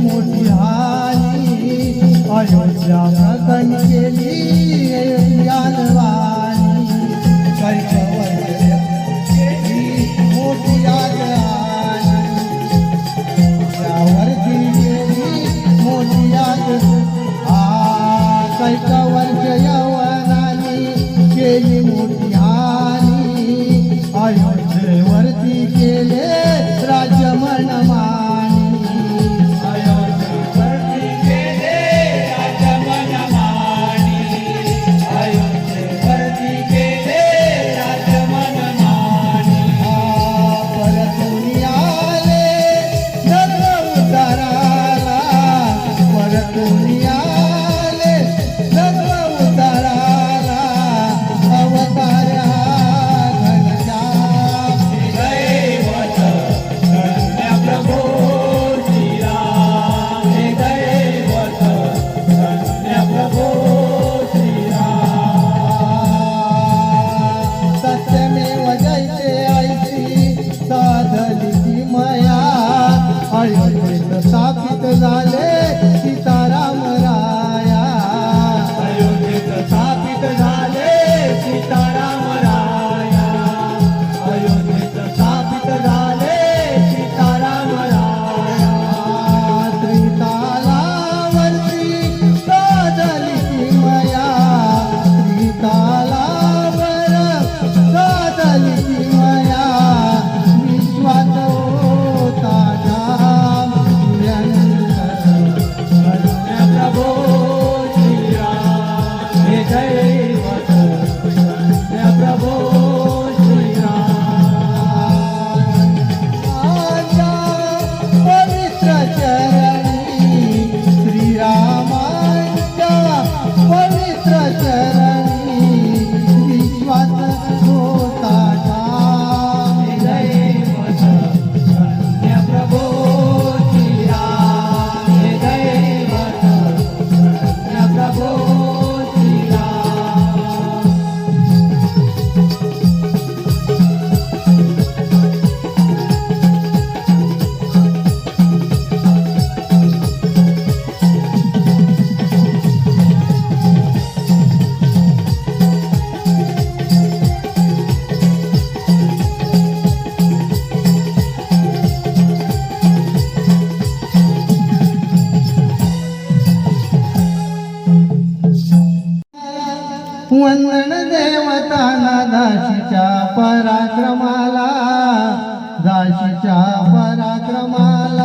मोठी हानी. अयोध्या मदन केली. साथी ते जाले वंदन देवताना दाशीच्या पराक्रमाला दाशीच्या पराक्रमाला.